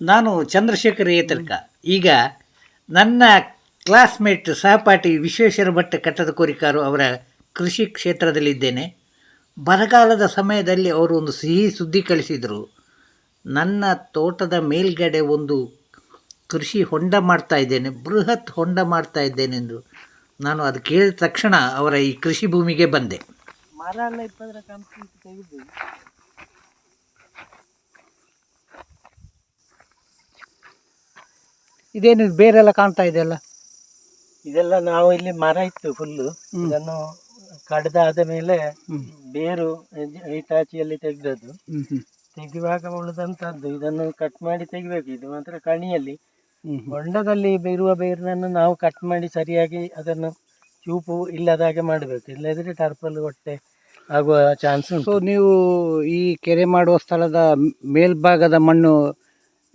ನಾನು ಚಂದ್ರಶೇಖರ್ ಏತರ್ಕ ಈಗ ನನ್ನ ಕ್ಲಾಸ್ಮೇಟ್ ಸಹಪಾಠಿ ವಿಶ್ವೇಶ್ವರ ಭಟ್ ಕಟ್ಟದ ಕೋರಿಕಾರು ಅವರ ಕೃಷಿ ಕ್ಷೇತ್ರದಲ್ಲಿದ್ದೇನೆ. ಬರಗಾಲದ ಸಮಯದಲ್ಲಿ ಅವರು ಒಂದು ಸಿಹಿ ಸುದ್ದಿ ಕಳಿಸಿದರು. ನನ್ನ ತೋಟದ ಮೇಲ್ಗಡೆ ಒಂದು ಕೃಷಿ ಹೊಂಡ ಮಾಡ್ತಾ ಇದ್ದೇನೆ, ಬೃಹತ್ ಹೊಂಡ ಮಾಡ್ತಾ ಇದ್ದೇನೆಂದು ನಾನು ಅದು ಕೇಳಿದ ತಕ್ಷಣ ಅವರ ಈ ಕೃಷಿ ಭೂಮಿಗೆ ಬಂದೆ ಮರ ಎಲ್ಲ ಇಪ್ಪದರ ಕಂಪ್ಲೀಟ್ ತೆಗೆದು ಇದೇನು ಬೇರೆಲ್ಲ ಕಾಣ್ತಾ ಇದೆಯಲ್ಲ ಇದೆಲ್ಲ ನಾವು ಇಲ್ಲಿ ಮರ ಇತ್ತು ಫುಲ್ಲು ಇದನ್ನು ಕಡ್ದಾದ ಮೇಲೆ ಬೇರು ಈಟಾಚಿಯಲ್ಲಿ ತೆಗೆದದ್ದು. ತೆಗೆಯುವಾಗ ಉಳಿದಂತದ್ದು ಇದನ್ನು ಕಟ್ ಮಾಡಿ ತೆಗಿಬೇಕು. ಇದು ಮಾತ್ರ ಕಣಿಯಲ್ಲಿ. ಹೊಂಡದಲ್ಲಿ ಇರುವ ಬೇರನ್ನು ನಾವು ಕಟ್ ಮಾಡಿ ಸರಿಯಾಗಿ ಅದನ್ನು ಚೂಪು ಇಲ್ಲದ ಹಾಗೆ ಮಾಡಬೇಕು. ಇಲ್ಲದ್ರೆ ಟರ್ಪಲ್ ಹೊಟ್ಟೆ ಆಗುವ ಚಾನ್ಸ್ ಸೊ ಉಂಟು ನೀವು ಈ ಕೆರೆ ಮಾಡುವ ಸ್ಥಳದ ಮೇಲ್ಭಾಗದ ಮಣ್ಣು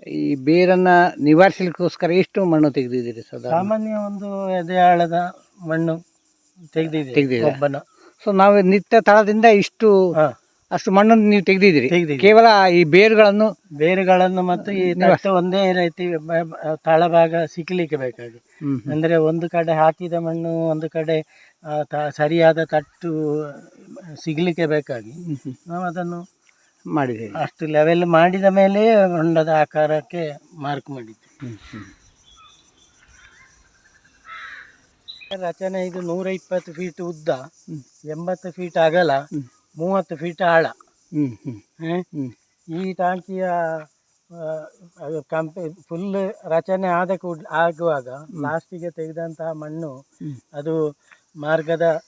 ಈ ಬೇರನ್ನ ನಿವಾರಿಸಲಿಕ್ಕೋಸ್ಕರ ಎಷ್ಟು ಮಣ್ಣು ತೆಗೆದಿದ್ದೀರಿ ಸದಾ ಸಾಮಾನ್ಯ ಒಂದು ಎದೆ ಆಳದ ಮಣ್ಣು ತೆಗೆದಿದೆ ತೆಗ್ದಿದೆ. ಒಬ್ಬನ ಸೊ ನಾವು ನಿತ್ಯ ತಳದಿಂದ ಇಷ್ಟು ಹಾ. ಅಷ್ಟು ಮಣ್ಣನ್ನು ನೀವು ತೆಗೆದಿದ್ದೀರಿ. ತೆಗ್ದಿದ್ದೀವಿ. ಕೇವಲ ಈ ಬೇರುಗಳನ್ನು ಬೇರುಗಳನ್ನು ಮತ್ತು ಈ ತಟ್ಟೆ ಒಂದೇ ರೀತಿ ಬ- ಬ- ತಳಭಾಗ ಸಿಕ್ಕಲಿಕ್ಕೆ ಬೇಕಾಗಿ. ಅಂದ್ರೆ ಒಂದು ಕಡೆ ಹಾಕಿದ ಮಣ್ಣು ಒಂದು ಕಡೆ ಆ, ತ- ಸರಿಯಾದ ತಟ್ಟು ಸಿಗಲಿಕ್ಕೆ ಬೇಕಾಗಿ. ನಾವು ಅದನ್ನು ಮಾಡಿದ್ದೀರಿ ಅಷ್ಟು ಲೆವೆಲ್ ಮಾಡಿದ ಮೇಲೆ ಹೊಂಡದ ಆಕಾರಕ್ಕೆ ಮಾರ್ಕ್ ಮಾಡಿದ್ದೆ. ರಚನೆ ಇದು ನೂರ ಇಪ್ಪತ್ತು ಫೀಟ್ ಉದ್ದ. ಎಂಬತ್ತು ಫೀಟ್ ಅಗಲ. ಮೂವತ್ತು ಫೀಟ್ ಆಳ. ಈ ಟಾಂಕಿಯ ಕಂಪೆ ಫುಲ್ ರಚನೆ ಆದ ಕೂಡ ಆಗುವಾಗ ಲಾಸ್ಟಿಗೆ ತೆಗೆದಂತಹ ಮಣ್ಣು ಅದು ಮಾರ್ಗದ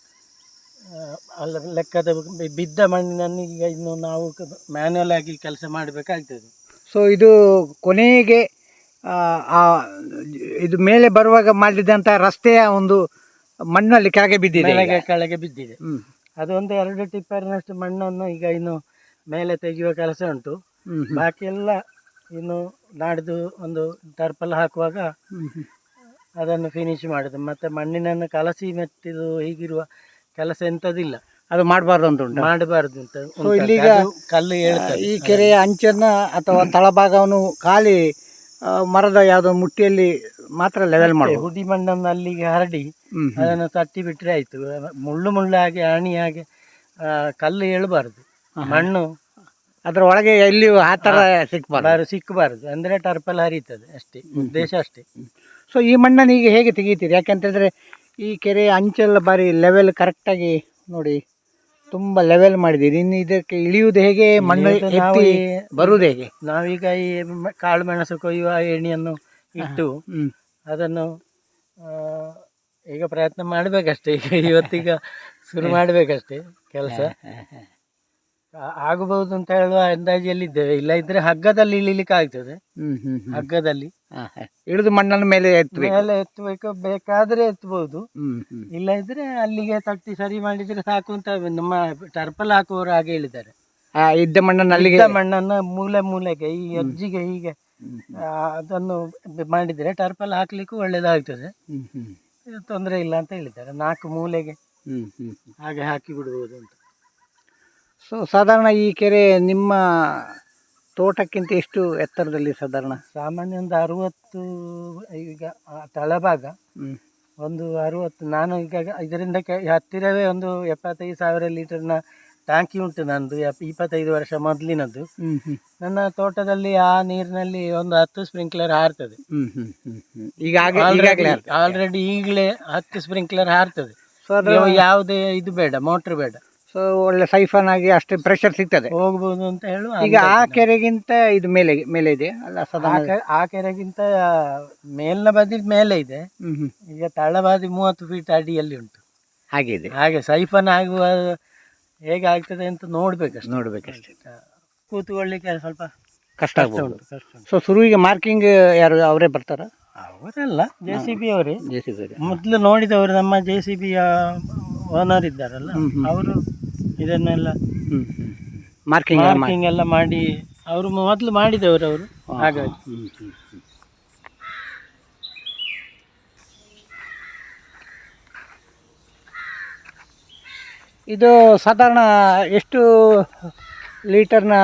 ಅಲ್ಲ ಲೆಕ್ಕದ ಬಿದ್ದ ಮಣ್ಣಿನನ್ನು ಈಗ ಇನ್ನು ನಾವು ಮ್ಯಾನ್ಯಲ್ ಆಗಿ ಕೆಲಸ ಮಾಡಬೇಕಾಗ್ತದೆ ಸೊ ಇದು ಕೊನೆಗೆ ಇದು ಮೇಲೆ ಬರುವಾಗ ಮಾಡಿದಂಥ ರಸ್ತೆಯ ಒಂದು ಮಣ್ಣಲ್ಲಿ ಕೆಳಗೆ ಬಿದ್ದಿದೆ. ಕೆಳಗೆ ಕೆಳಗೆ ಬಿದ್ದಿದೆ ಅದೊಂದು ಎರಡು ಟಿಪ್ಪರಿನಷ್ಟು ಮಣ್ಣನ್ನು ಈಗ ಇನ್ನು ಮೇಲೆ ತೆಗೆಯುವ ಕೆಲಸ ಉಂಟು. ಬಾಕಿ ಎಲ್ಲ ಇನ್ನು ನಾಡಿದ್ದು ಒಂದು ಟರ್ಪಲ್ ಹಾಕುವಾಗ. ಅದನ್ನು ಫಿನಿಶ್ ಮಾಡುದು ಮತ್ತೆ ಮಣ್ಣಿನನ್ನು ಕಲಸಿ ಮೆತ್ತಿದು ಹೀಗಿರುವ ಕೆಲಸ ಎಂಥದಿಲ್ಲ ಅದು ಮಾಡಬಾರ್ದು ಅಂತ ಉಂಟು. ಮಾಡಬಾರ್ದು ಅಂತ. ಇಲ್ಲೀಗ ಕಲ್ಲು ಹೇಳ್ತಾರೆ ಈ ಕೆರೆಯ ಅಂಚನ್ನ ಅಥವಾ ತಳಭಾಗವನ್ನು ಖಾಲಿ ಮರದ ಯಾವುದೋ ಮುಟ್ಟಿಯಲ್ಲಿ ಮಾತ್ರ ಲೆವೆಲ್ ಮಾಡಿ ಹುಡಿ ಮಣ್ಣನ್ನು ಅಲ್ಲಿಗೆ ಹರಡಿ. ಅದನ್ನು ತಟ್ಟಿ ಬಿಟ್ಟರೆ ಆಯಿತು. ಮುಳ್ಳು ಮುಳ್ಳು ಹಾಗೆ ಹಣಿ ಹಾಗೆ ಕಲ್ಲು ಹೇಳಬಾರ್ದು ಮಣ್ಣು ಅದರ ಒಳಗೆ ಎಲ್ಲಿಯೂ ಆ ಥರ ಸಿಕ್ಬಾರ್ದು. ಸಿಕ್ಕಬಾರ್ದು ಸಿಕ್ಕಬಾರದು ಅಂದ್ರೆ ಟರ್ಪಲ್ ಹರಿತದೆ ಅಷ್ಟೇ. ಉದ್ದೇಶ ಅಷ್ಟೇ. ಸೊ ಈ ಮಣ್ಣನ್ನು ಈಗ ಹೇಗೆ ತೆಗೀತೀರಿ ಯಾಕಂತೇಳಿದ್ರೆ ಈ ಕೆರೆ ಅಂಚೆಲ್ಲ ಬಾರಿ ಲೆವೆಲ್ ಕರೆಕ್ಟಾಗಿ ನೋಡಿ ತುಂಬ ಲೆವೆಲ್ ಮಾಡಿದ್ದೀರಿ. ಇನ್ನು ಇದಕ್ಕೆ ಇಳಿಯುವುದು ಹೇಗೆ? ಮಣ್ಣು ನಾವು ಎತ್ತಿ ಈ- ಬರುವುದು ಹೇಗೆ? ನಾವೀಗ ಈ ಮ- ಕಾಳು ಮೆಣಸು ಕೊಯ್ಯುವ ಎಣ್ಣೆಯನ್ನು ಇಟ್ಟು ಹ್ಮ್. ಅದನ್ನು ಆ, ಈಗ ಪ್ರಯತ್ನ ಮಾಡಬೇಕಷ್ಟೇ. ಈಗ ಇವತ್ತೀಗ ಶುರು ಮಾಡಬೇಕಷ್ಟೇ ಕೆಲಸ. ಆಗಬಹುದು ಅಂತ ಹೇಳುವ ಅಂದಾಜಿಯಲ್ಲಿದ್ದೇವೆ ಇಲ್ಲ ಇದ್ರೆ ಹಗ್ಗದಲ್ಲಿ ಇಳಿಲಿಕ್ಕೆ ಆಗ್ತದೆ. ಹ್ಮ್ ಹ್ಮ್ ಹ್ಮ್. ಹಗ್ಗದಲ್ಲಿ. ಹಾ. ಇಳಿದು ಮಣ್ಣನ್ನು ಮೇಲೆ ಎತ್ತಬೇಕು ಮೇಲೆ ಎತ್ತಬೇಕು. ಬೇಕಾದ್ರೆ ಎತ್ತಬಹುದು. ಹ್ಮ್ ಹ್ಮ್. ಇಲ್ಲ ಇದ್ರೆ ಅಲ್ಲಿಗೆ ತಟ್ಟಿ ಸರಿ ಮಾಡಿದ್ರೆ ಸಾಕು ಅಂತ ನಮ್ಮ ಟರ್ಪಲ್ ಹಾಕುವವರು ಹಾಗೆ ಹೇಳಿದ್ದಾರೆ. ಆ ಇದ್ದ ಮಣ್ಣನ್ನು ಅಲ್ಲಿಗೆ ಇದ್ದ ಮಣ್ಣನ್ನು ಮೂಲೆ ಮೂಲೆಗೆ ಈ ಅಜ್ಜಿಗೆ ಹೀಗೆ ಆ, ಅದನ್ನು ಮಾಡಿದ್ರೆ ಟರ್ಪಲ್ ಹಾಕ್ಲಿಕ್ಕೂ ಒಳ್ಳೇದಾಗ್ತದೆ. ಹ್ಮ್ ಹ್ಮ್. ತೊಂದರೆ ಇಲ್ಲ ಅಂತ ಹೇಳಿದ್ದಾರೆ. ನಾಲ್ಕು ಮೂಲೆಗೆ ಹ್ಮ್ ಹ್ಮ್. ಹಾಗೆ ಹಾಕಿ ಬಿಡ್ಬೋದು ಅಂತ. ಸೊ ಸಾಧಾರಣ ಈ ಕೆರೆ ನಿಮ್ಮ ತೋಟಕ್ಕಿಂತ ಎಷ್ಟು ಎತ್ತರದಲ್ಲಿ ಸಾಧಾರಣ? ಸಾಮಾನ್ಯ ಒಂದು ಅರವತ್ತು ಈಗ ಆ ತಳಭಾಗ. ಒಂದು ಅರುವತ್ತು ನಾನು ಈಗ ಇದರಿಂದ ಕೆ ಹತ್ತಿರವೇ ಒಂದು ಎಪ್ಪತ್ತೈದು ಸಾವಿರ ಲೀಟರ್ನ ಟ್ಯಾಂಕಿ ಉಂಟು ನಂದು ಎಪ್- ಇಪ್ಪತ್ತೈದು ವರ್ಷ ಮೊದಲಿನದ್ದು. ಹ್ಮ್ ಹ್ಮ್. ನನ್ನ ತೋಟದಲ್ಲಿ ಆ ನೀರಿನಲ್ಲಿ ಒಂದು ಹತ್ತು ಸ್ಪ್ರಿಂಕ್ಲರ್ ಹಾರ್ತದೆ. ಈಗ ಹ್ಮ್ ಹ್ಮ್ ಹ್ಮ್. ಈಗಾಗ ಈಗಾಗಲೇ ಅರ್ಥ. ಆಲ್ರೆಡಿ ಈಗಲೇ ಹತ್ತು ಸ್ಪ್ರಿಂಕ್ಲರ್ ಹಾರ್ತದೆ. ಸೊ ಇವಾಗ ಯಾವುದೇ ಇದು ಬೇಡ ಮೋಟ್ರ್ ಬೇಡ. ಸೊ ಒಳ್ಳೆ ಸೈಫನ್ ಆಗಿ ಅಷ್ಟು ಪ್ರೆಷರ್ ಸಿಗ್ತದೆ. ಹೋಗ್ಬೋದು ಅಂತ ಹೇಳುವ ಈಗ ಆ ಕೆರೆಗಿಂತ ಇದು ಮೇಲೆ ಮೇಲೆ ಇದೆ. ಅಲ್ಲ ಸದಾ ಸಾಧಾರಣ ಕೆ- ಆ ಕೆರೆಗಿಂತ ಮೇಲಿನ ಬದಿ ಮೇಲೆ ಇದೆ. ಹ್ಮ್ ಹ್ಮ್. ಈಗ ತಳಬಾದಿ ಮೂವತ್ತು ಫೀಟ್ ಅಡಿಯಲ್ಲಿ ಉಂಟು. ಹಾಗೆ ಇದೆ. ಹಾಗೆ ಸೈಫನ್ ಆಗುವ ಹೇಗೆ ಆಗ್ತದೆ ಅಂತ ನೋಡ್ಬೇಕಷ್ಟು. ನೋಡ್ಬೇಕಷ್ಟೇ. ಕೂತ್ಕೊಳ್ಳಿಕ್ಕೆ ಸ್ವಲ್ಪ ಕಷ್ಟ ಕಷ್ಟ ಆಗ್ಬೋದು. ಉಂಟು ಕಷ್ಟ ಉಂಟು. ಸೊ ಶುರುವಿಗೆ ಮಾರ್ಕಿಂಗ್ ಯಾರು ಅವರೇ ಬರ್ತಾರ? ಅವರಲ್ಲ ಜೆ ಸಿ ಬಿ ಅವರೇ. ಜೆ ಸಿ ಬಿ ಮೊದಲು ನೋಡಿದವರು ನಮ್ಮ ಜೆ ಸಿ ಬಿ ಓನರ್ ಇದ್ದಾರಲ್ಲ. ಅವರು ಇದನ್ನೆಲ್ಲ ಮಾರ್ಕಿಂಗ್ ಮಾರ್ಕಿಂಗ್ ಎಲ್ಲ ಮಾಡಿ ಅವರು ಮೊದಲು ಮಾಡಿದವರು ಅವರು. ಹಾಗಾಗಿ. ಇದು ಸಾಧಾರಣ ಎಷ್ಟು ಲೀಟರ್ನ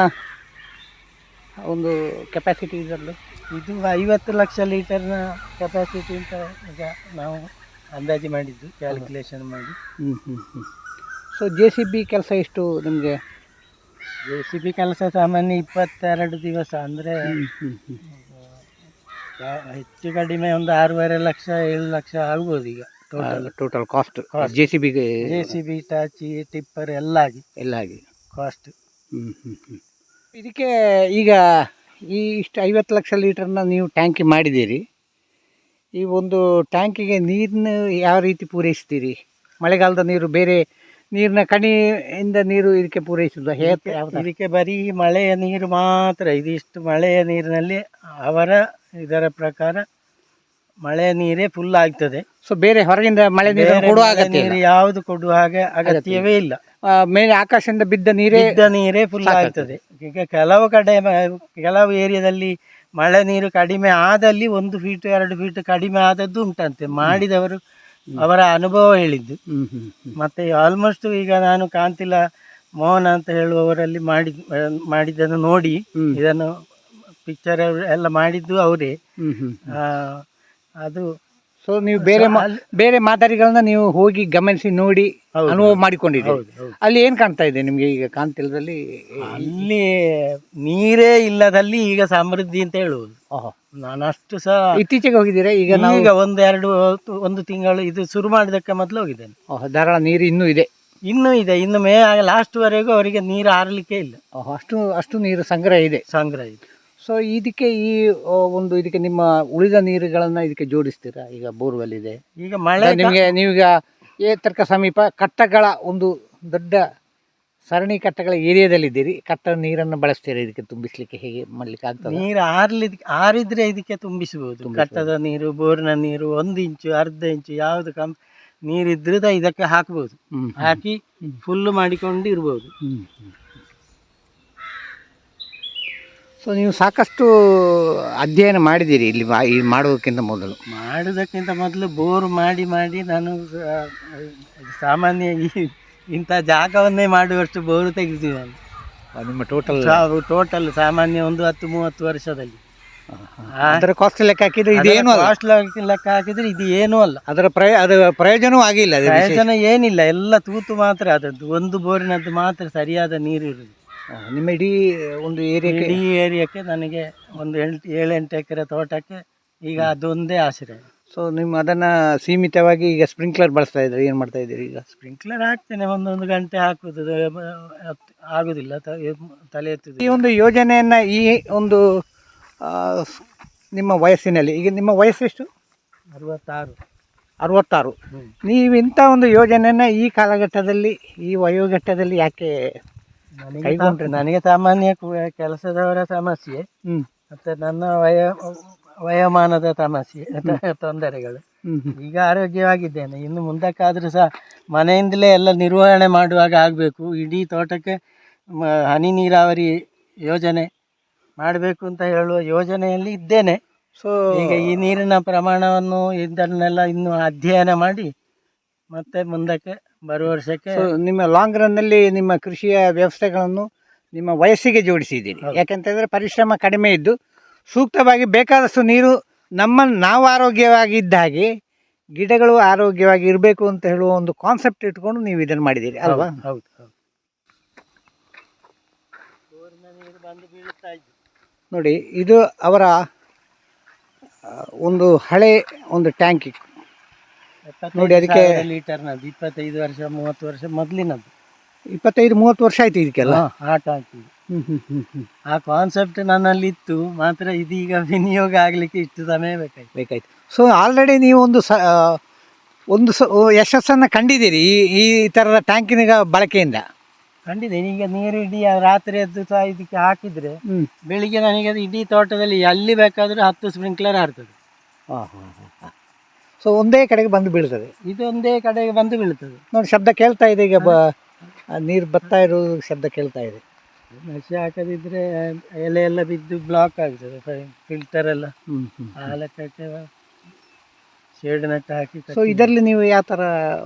ಒಂದು ಕೆಪಾಸಿಟಿ ಇದರಲ್ಲಿ ಇದು ಐವತ್ತು ಲಕ್ಷ ಲೀಟರ್ನ ಕೆಪಾಸಿಟಿ ಅಂತ ಈಗ ನಾವು ಅಂದಾಜು ಮಾಡಿದ್ದು ಕ್ಯಾಲ್ಕುಲೇಷನ್ ಮಾಡಿ. ಹ್ಞೂ ಹ್ಞೂ ಹ್ಞೂ ಸೊ ಜೆ ಸಿ ಬಿ ಕೆಲಸ ಎಷ್ಟು ನಿಮಗೆ? ಜೆ ಸಿ ಬಿ ಕೆಲಸ ಸಾಮಾನ್ಯ ಇಪ್ಪತ್ತೆರಡು ದಿವಸ ಅಂದರೆ ಹೆಚ್ಚು ಕಡಿಮೆ ಒಂದು ಆರೂವರೆ ಲಕ್ಷ ಏಳು ಲಕ್ಷ ಆಗ್ಬೋದು ಈಗ ಟೋಟಲ್ ಟೋಟಲ್ ಕಾಸ್ಟ್. ಜೆ ಸಿ ಬಿಗೆ ಜೆ ಸಿ ಬಿ ಟಾಚಿ ಟಿಪ್ಪರ್ ಎಲ್ಲ ಆಗಿ. ಎಲ್ಲ ಆಗಿ. ಕಾಸ್ಟ್ ಹ್ಞೂ ಹ್ಞೂ ಹ್ಞೂ ಇದಕ್ಕೆ ಈಗ ಈ ಇಷ್ಟು ಐವತ್ತು ಲಕ್ಷ ಲೀಟರ್ನ ನೀವು ಟ್ಯಾಂಕಿ ಮಾಡಿದ್ದೀರಿ. ಈ ಒಂದು ಟ್ಯಾಂಕಿಗೆ ನೀರನ್ನ ಯಾವ ರೀತಿ ಪೂರೈಸ್ತೀರಿ? ಮಳೆಗಾಲದ ನೀರು ಬೇರೆ ನೀರಿನ ಕಣಿಯಿಂದ ನೀರು ಇದಕ್ಕೆ ಪೂರೈಸುದು. ಹೇಗೆ ಇದಕ್ಕೆ ಬರೀ ಮಳೆಯ ನೀರು ಮಾತ್ರ ಇದಿಷ್ಟು ಮಳೆಯ ನೀರಿನಲ್ಲಿ ಅವರ ಇದರ ಪ್ರಕಾರ ಮಳೆಯ ನೀರೇ ಫುಲ್ ಆಗ್ತದೆ. ಸೊ ಬೇರೆ ಹೊರಗಿಂದ ಮಳೆ ನೀರು ಕೊಡುವ ಅಗತ್ಯ ನೀರು ಯಾವುದು ಕೊಡುವ ಹಾಗೆ ಅಗತ್ಯವೇ ಇಲ್ಲ. ಮೇಲೆ ಆಕಾಶದಿಂದ ಬಿದ್ದ ನೀರೇ ಬಿದ್ದ ನೀರೇ ಫುಲ್ ಆಗ್ತದೆ. ಈಗ ಕೆಲವು ಕಡೆ ಕೆಲವು ಏರಿಯಾದಲ್ಲಿ ಮಳೆ ನೀರು ಕಡಿಮೆ ಆದಲ್ಲಿ ಒಂದು ಫೀಟ್ ಎರಡು ಫೀಟ್ ಕಡಿಮೆ ಆದದ್ದು ಉಂಟಂತೆ. ಮಾಡಿದವರು ಅವರ ಅನುಭವ ಹೇಳಿದ್ದು. ಮತ್ತೆ ಆಲ್ಮೋಸ್ಟ್ ಈಗ ನಾನು ಕಾಂತಿಲ ಮೋಹನ ಅಂತ ಹೇಳುವವರಲ್ಲಿ ಮಾಡಿ ಮಾಡಿದ್ದನ್ನು ನೋಡಿ. ಇದನ್ನು ಪಿಕ್ಚರ್ ಎಲ್ಲ ಮಾಡಿದ್ದು ಅವರೇ. ಅದು ಸೊ ನೀವು ಬೇರೆ ಮಾ- ಬೇರೆ ಮಾದರಿಗಳನ್ನ ನೀವು ಹೋಗಿ ಗಮನಿಸಿ ನೋಡಿ ಅನುಭವ ಮಾಡಿಕೊಂಡಿದ್ದೀರಿ. ಅಲ್ಲಿ ಏನು ಕಾಣ್ತಾ ಇದೆ ನಿಮಗೆ ಈಗ ಕಾಣ್ತಿಲ್ಲದಲ್ಲಿ ಅಲ್ಲಿ ನೀರೇ ಇಲ್ಲದಲ್ಲಿ ಈಗ ಸಮೃದ್ಧಿ ಅಂತ ಹೇಳುವುದು. ನಾನು ಅಷ್ಟು ಸಹ ಇತ್ತೀಚೆಗೆ ಹೋಗಿದ್ದೀರಾ? ಈಗ ನಾವು ಈಗ ಒಂದು ಎರಡು ಒಂದು ತಿಂಗಳು ಇದು ಶುರು ಮಾಡಿದಕ್ಕೆ ಮೊದಲು ಹೋಗಿದ್ದೇನೆ. ಓಹ್, ಧಾರಾಳ ನೀರು ಇನ್ನೂ ಇದೆ. ಇನ್ನೂ ಇದೆ. ಇನ್ನು ಮೇ ಲಾಸ್ಟ್ ವರೆಗೂ ಅವರಿಗೆ ನೀರು ಹಾರಲಿಕ್ಕೆ ಇಲ್ಲ. ಓಹ್, ಅಷ್ಟು ಅಷ್ಟು ನೀರು ಸಂಗ್ರಹ ಇದೆ. ಸಂಗ್ರಹ ಇದೆ. ಸೊ ಇದಕ್ಕೆ ಈ ಆ, ಒಂದು ಇದಕ್ಕೆ ನಿಮ್ಮ ಉಳಿದ ನೀರುಗಳನ್ನ ಇದಕ್ಕೆ ಜೋಡಿಸ್ತೀರಾ? ಈಗ ಬೋರ್ವೆಲ್ ಇದೆ ಈಗ ಮಳೆ ನಿಮಗೆ ನೀವೀಗ ಏತರ್ಕ ಸಮೀಪ ಕಟ್ಟಗಳ ಒಂದು ದೊಡ್ಡ ಸರಣಿ ಕಟ್ಟಗಳ ಏರಿಯಾದಲ್ಲಿದ್ದೀರಿ. ಕಟ್ಟ ನೀರನ್ನು ಬಳಸ್ತೀರಾ ಇದಕ್ಕೆ ತುಂಬಿಸ್ಲಿಕ್ಕೆ? ಹೇಗೆ ಮಾಡ್ಲಿಕ್ಕೆ ಆಗ್ತದೆ? ನೀರು ಆರ್ಲಿ ಆರಿದ್ರೆ ಇದಕ್ಕೆ ತುಂಬಿಸಬಹುದು ಕಟ್ಟದ ನೀರು ಬೋರ್ನ ನೀರು ಒಂದು ಇಂಚು ಅರ್ಧ ಇಂಚು ಯಾವುದು ಕಮ್ ನೀರಿದ್ರೆ ಇದಕ್ಕೆ ಹಾಕ್ಬೋದು. ಹಾಕಿ ಫುಲ್ ಮಾಡಿಕೊಂಡು ಇರ್ಬೋದು. ಸೊ ನೀವು ಸಾಕಷ್ಟು ಅಧ್ಯಯನ ಮಾಡಿದ್ದೀರಿ ಇಲ್ಲಿ ಮಾ- ಈ ಮಾಡುವುದಕ್ಕಿಂತ ಮೊದಲು. ಮಾಡುವುದಕ್ಕಿಂತ ಮೊದಲು ಬೋರ್ ಮಾಡಿ ಮಾಡಿ ನಾನು ಸಾಮಾನ್ಯ ಈ ಇಂಥ ಜಾಗವನ್ನೇ ಮಾಡುವಷ್ಟು ಬೋರು ತೆಗೆದಿದ್ದೀನಿ ನಾನು. ನಿಮ್ಮ ಟೋಟಲ್ ಟೋಟಲ್ ಸಾಮಾನ್ಯ ಒಂದು ಹತ್ತು ಮೂವತ್ತು ವರ್ಷದಲ್ಲಿ. ಅದರ ಕಾಸ್ಟ್ ಲೆಕ್ಕ ಹಾಕಿದ್ರೆ ಇದೇನು ಅಲ್ಲ. ಕಾಸ್ಟ್ ಲೆಕ್ಕ ಹಾಕಿದ್ರೆ ಇದು ಏನೂ ಅಲ್ಲ. ಅದರ ಪ್ರಯ ಅದರ ಪ್ರಯೋಜನವೂ ಆಗಿಲ್ಲ ಅದು. ಪ್ರಯೋಜನ ಏನಿಲ್ಲ ಎಲ್ಲ ತೂತು ಮಾತ್ರ ಅದದ್ದು ಒಂದು ಬೋರಿನದ್ದು ಮಾತ್ರ ಸರಿಯಾದ ನೀರು ಇರುವುದು. ನಿಮ್ಮ ಇಡೀ ಒಂದು ಏರಿಯಾಕ್ಕೆ? ಇಡೀ ಏರಿಯಾಕ್ಕೆ ನನಗೆ ಒಂದು ಎಂಟು ಏಳೆಂಟು ಎಕರೆ ತೋಟಕ್ಕೆ ಈಗ ಅದೊಂದೇ ಆಸರೆ ಸೊ ನಿಮ್ಮ ಅದನ್ನು ಸೀಮಿತವಾಗಿ ಈಗ ಸ್ಪ್ರಿಂಕ್ಲರ್ ಬಳಸ್ತಾ ಇದ್ದೀರಿ? ಏನು ಮಾಡ್ತಾ ಇದ್ದೀರಿ ಈಗ? ಸ್ಪ್ರಿಂಕ್ಲರ್ ಹಾಕ್ತೇನೆ ಒಂದೊಂದು ಗಂಟೆ ಹಾಕುವುದು ಆಗೋದಿಲ್ಲ ತಲೆ ಎತ್ತಿದೆ ಈ ಒಂದು ಯೋಜನೆಯನ್ನು ಈ ಒಂದು ಆ, ನಿಮ್ಮ ವಯಸ್ಸಿನಲ್ಲಿ ಈಗ ನಿಮ್ಮ ವಯಸ್ಸೆಷ್ಟು ಅರವತ್ತಾರು. ಅರವತ್ತಾರು. ಹ್ಮ್. ನೀವು ಇಂಥ ಒಂದು ಯೋಜನೆಯನ್ನು ಈ ಕಾಲಘಟ್ಟದಲ್ಲಿ ಈ ವಯೋಘಟ್ಟದಲ್ಲಿ ಯಾಕೆ ಕೈಗೊಂಡ್ರೆ ನನಗೆ ಸಾಮಾನ್ಯ ಕೆಲಸದವರ ಸಮಸ್ಯೆ ಮತ್ತೆ ನನ್ನ ವಯ ವಯೋಮಾನದ ಸಮಸ್ಯೆ ತೊಂದರೆಗಳು. ಈಗ ಆರೋಗ್ಯವಾಗಿದ್ದೇನೆ. ಇನ್ನು ಮುಂದಕ್ಕಾದ್ರೂ ಸಹ ಮನೆಯಿಂದಲೇ ಎಲ್ಲ ನಿರ್ವಹಣೆ ಮಾಡುವಾಗ ಆಗಬೇಕು. ಇಡೀ ತೋಟಕ್ಕೆ ಹನಿ ನೀರಾವರಿ ಯೋಜನೆ ಮಾಡಬೇಕು ಅಂತ ಹೇಳುವ ಯೋಜನೆಯಲ್ಲಿ ಇದ್ದೇನೆ. ಸೊ ಈಗ ಈ ನೀರಿನ ಪ್ರಮಾಣವನ್ನು ಇದನ್ನೆಲ್ಲ ಇನ್ನು ಅಧ್ಯಯನ ಮಾಡಿ ಮತ್ತೆ ಮುಂದಕ್ಕೆ ಬರುವ ವರ್ಷಕ್ಕೆ ನಿಮ್ಮ ಲಾಂಗ್ ರನ್ನಲ್ಲಿ ನಿಮ್ಮ ಕೃಷಿಯ ವ್ಯವಸ್ಥೆಗಳನ್ನು ನಿಮ್ಮ ವಯಸ್ಸಿಗೆ ಜೋಡಿಸಿದ್ದೀರಿ. ಯಾಕಂತಂದರೆ ಪರಿಶ್ರಮ ಕಡಿಮೆ ಇದ್ದು ಸೂಕ್ತವಾಗಿ ಬೇಕಾದಷ್ಟು ನೀರು ನಮ್ಮ ನಾವು ಆರೋಗ್ಯವಾಗಿ ಇದ್ದ ಹಾಗೆ ಗಿಡಗಳು ಆರೋಗ್ಯವಾಗಿ ಇರಬೇಕು ಅಂತ ಹೇಳುವ ಒಂದು ಕಾನ್ಸೆಪ್ಟ್ ಇಟ್ಕೊಂಡು ನೀವು ಇದನ್ನು ಮಾಡಿದ್ದೀರಿ ಅಲ್ವಾ? ಹೌದು ಹೌದು. ಹೌದು ಬೋರಿನ ನೀರು ಬಂದು ಬೀಳುತ್ತಾ ಇದ್ದು ನೋಡಿ ಇದು ಅವರ ಆ, ಒಂದು ಹಳೆ ಒಂದು ಟ್ಯಾಂಕಿ ನೋಡಿ ಅದಕ್ಕೆ- ಲೀಟರ್ನದ್ದು ಇಪ್ಪತ್ತೈದು ವರ್ಷ ಮೂವತ್ತು ವರ್ಷ ಮೊದಲಿನದ್ದು. ಇಪ್ಪತ್ತೈದು ಮೂವತ್ತು ವರ್ಷ ಆಯ್ತು ಇದಕ್ಕೆಲ್ಲ? ಆಟ ಹ್ಮ್ ಆ ಕಾನ್ಸೆಪ್ಟ್ ನನ್ನಲ್ಲಿ ಇತ್ತು ಮಾತ್ರ ಇದೀಗ ವಿನಿಯೋಗ ಆಗಲಿಕ್ಕೆ ಇಷ್ಟು ಸಮಯ ಬೇಕಾಯ್ತು. ಬೇಕಾಯ್ತು. ಸೊ ಆಲ್ರೆಡಿ ನೀವು ಒಂದು ಸ ಒಂದು ಸ ಯಶಸ್ಸನ್ನು ಕಂಡಿದ್ದೀರಿ ಈ ಈ ಥರದ ಟ್ಯಾಂಕಿನ ಬಳಕೆಯಿಂದ? ಕಂಡಿದ್ದೇನೆ ಈಗ ನೀರು ಇಡೀ ರಾತ್ರಿ ಎದ್ದು ಸಹ ಇದಕ್ಕೆ ಹಾಕಿದ್ರೆ ಬೆಳಿಗ್ಗೆ ನನಗೆ ಅದು ಇಡೀ ತೋಟದಲ್ಲಿ ಎಲ್ಲಿ ಬೇಕಾದರೂ ಹತ್ತು ಸ್ಪ್ರಿಂಕ್ಲರ್ ಹಾರ್ತದೆ ಹಾಂ ಹಾಂ ಹಾಂ ಸೊ ಒಂದೇ ಕಡೆಗೆ ಬಂದು ಬೀಳ್ತದೆ. ಇದು ಒಂದೇ ಕಡೆಗೆ ಬಂದು ಬೀಳ್ತದೆ. ನೋಡಿ ಶಬ್ದ ಕೇಳ್ತಾ ಇದೆ ಈಗ ಬ ನೀರು ಬರ್ತಾ ಇರೋದು ಶಬ್ದ ಕೇಳ್ತಾ ಇದೆ. ನಶೆ ಹಾಕದಿದ್ರೆ ಎಲೆ ಎಲ್ಲ ಬಿದ್ದು ಬ್ಲಾಕ್ ಆಗ್ತದೆ ಫಿಲ್ಟರ್ ಎಲ್ಲ. ಆ ಲೆಕ್ಕಕ್ಕೆ ಶೇಡ್ ನೆಟ್ ಹಾಕಿ ಸೊ ಇದರಲ್ಲಿ ನೀವು ಯಾವ ಥರ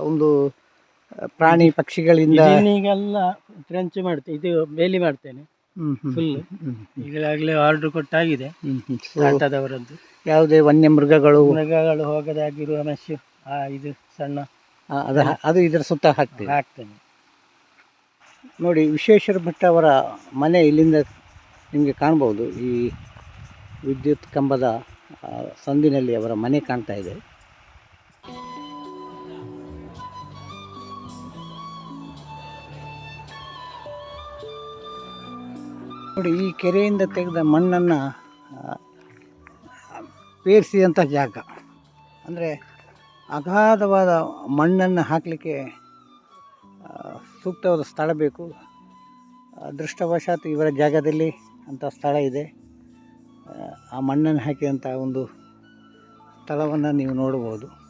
ಒಂದು ಪ್ರಾಣಿ ಪಕ್ಷಿಗಳಿಂದ ಈಗೆಲ್ಲ ಫ್ರೆಂಚ್ ಮಾಡ್ತೇನೆ ಇದು ಬೇಲಿ ಮಾಡ್ತೇನೆ. ಫುಲ್ ಹ್ಮ್, ಈಗಾಗಲೇ ಆರ್ಡರ್ ಕೊಟ್ಟಾಗಿದೆ. ಆಟದವರದ್ದು ಯಾವುದೇ ವನ್ಯ ಮೃಗಗಳು ಮೃಗಗಳು ಹೋಗದಾಗಿರುವ ಮೆಸ್ಸು ಆ ಇದು ಸಣ್ಣ. ಆ, ಅದು ಅದು ಇದರ ಸುತ್ತ ಹಾಕ್ತೇನೆ ಹಾಕ್ತೇನೆ. ನೋಡಿ ವಿಶ್ವೇಶ್ವರ ಭಟ್ ಅವರ ಮನೆ ಇಲ್ಲಿಂದ ನಿಮಗೆ ಕಾಣ್ಬೋದು. ಈ ವಿದ್ಯುತ್ ಕಂಬದ ಆ, ಸಂದಿನಲ್ಲಿ ಅವರ ಮನೆ ಕಾಣ್ತಾ ಇದೆ. ನೋಡಿ ಈ ಕೆರೆಯಿಂದ ತೆಗೆದ ಮಣ್ಣನ್ನು ಪೇರಿಸಿದಂಥ ಜಾಗ. ಅಂದರೆ ಅಗಾಧವಾದ ಮಣ್ಣನ್ನು ಹಾಕಲಿಕ್ಕೆ ಸೂಕ್ತವಾದ ಸ್ಥಳ ಬೇಕು. ಅದೃಷ್ಟವಶಾತ್ ಇವರ ಜಾಗದಲ್ಲಿ ಅಂಥ ಸ್ಥಳ ಇದೆ. ಆ, ಮಣ್ಣನ್ನು ಹಾಕಿದಂಥ ಒಂದು ಸ್ಥಳವನ್ನು ನೀವು ನೋಡ್ಬೋದು